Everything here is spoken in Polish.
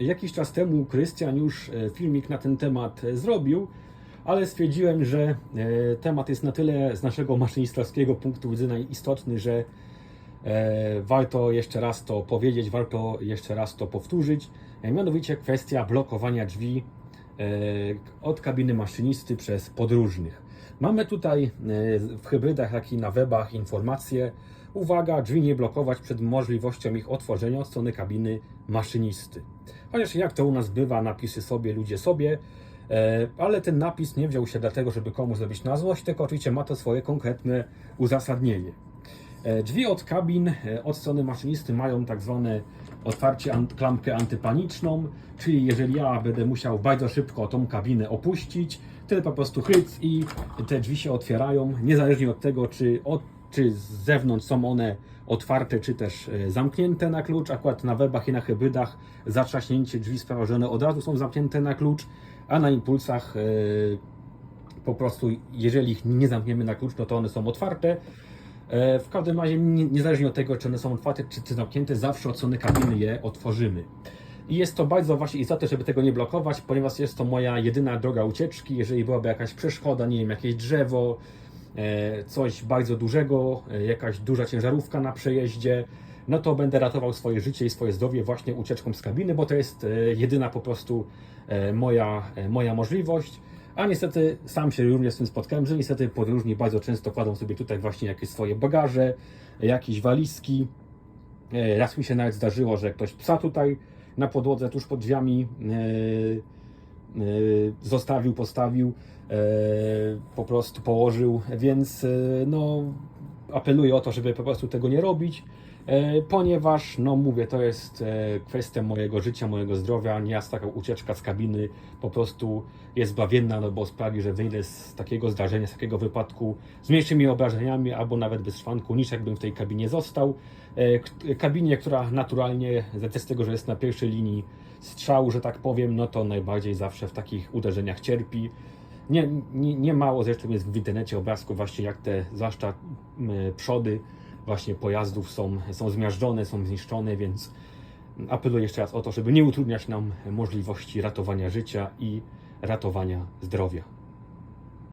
Jakiś czas temu Krystian już e, filmik na ten temat e, zrobił, ale stwierdziłem, że e, temat jest na tyle z naszego maszynistowskiego punktu widzenia istotny, że warto jeszcze raz to powiedzieć, warto jeszcze raz to powtórzyć. Mianowicie kwestia blokowania drzwi od kabiny maszynisty przez podróżnych. Mamy tutaj e, w hybrydach, jak i na webach informacje. Uwaga, drzwi nie blokować przed możliwością ich otworzenia od strony kabiny maszynisty. Chociaż jak to u nas bywa, napisy sobie, ludzie sobie, e, ale ten napis nie wziął się dlatego, żeby komuś zrobić na złość, tylko oczywiście ma to swoje konkretne uzasadnienie. E, Drzwi od kabin e, od strony maszynisty mają tak zwane otwarcie, ant- klamkę antypaniczną, czyli jeżeli ja będę musiał bardzo szybko tą kabinę opuścić, wtedy po prostu hyc i te drzwi się otwierają, niezależnie od tego, czy, od, czy z zewnątrz są one otwarte, czy też e, zamknięte na klucz. Akurat na webach i na hybrydach zatrzaśnięcie drzwi sprawia, że one od razu są zamknięte na klucz, a na impulsach e, po prostu, jeżeli ich nie zamkniemy na klucz, no to one są otwarte. E, W każdym razie, nie- niezależnie od tego, czy one są otwarte, czy, zamknięte, zawsze od strony kabiny je otworzymy. I jest to bardzo właśnie istotne, żeby tego nie blokować, ponieważ jest to moja jedyna droga ucieczki. Jeżeli byłaby jakaś przeszkoda, nie wiem, jakieś drzewo, e, coś bardzo dużego, e, jakaś duża ciężarówka na przejeździe, no to będę ratował swoje życie i swoje zdrowie właśnie ucieczką z kabiny, bo to jest jedyna po prostu moja, moja możliwość. A niestety sam się również z tym spotkałem, że niestety podróżni bardzo często kładą sobie tutaj właśnie jakieś swoje bagaże, jakieś walizki. E, Raz mi się nawet zdarzyło, że ktoś psa tutaj na podłodze tuż pod drzwiami e, e, zostawił, postawił, po prostu położył, więc no apeluję o to, żeby po prostu tego nie robić, e, ponieważ, no mówię, to jest e, kwestia mojego życia, mojego zdrowia, nie jest taka ucieczka z kabiny po prostu jest bawienna, no bo sprawi, że wyjdę z takiego zdarzenia, z takiego wypadku z mniejszymi obrażeniami albo nawet bez szwanku, niż jakbym w tej kabinie został. E, Kabinie, która naturalnie, z tego, że jest na pierwszej linii strzału, że tak powiem, no to najbardziej zawsze w takich uderzeniach cierpi. Nie, nie, nie mało zresztą jest w internecie obrazków właśnie jak te, zwłaszcza przody właśnie pojazdów są, są zmiażdżone, są zniszczone, więc apeluję jeszcze raz o to, żeby nie utrudniać nam możliwości ratowania życia i ratowania zdrowia.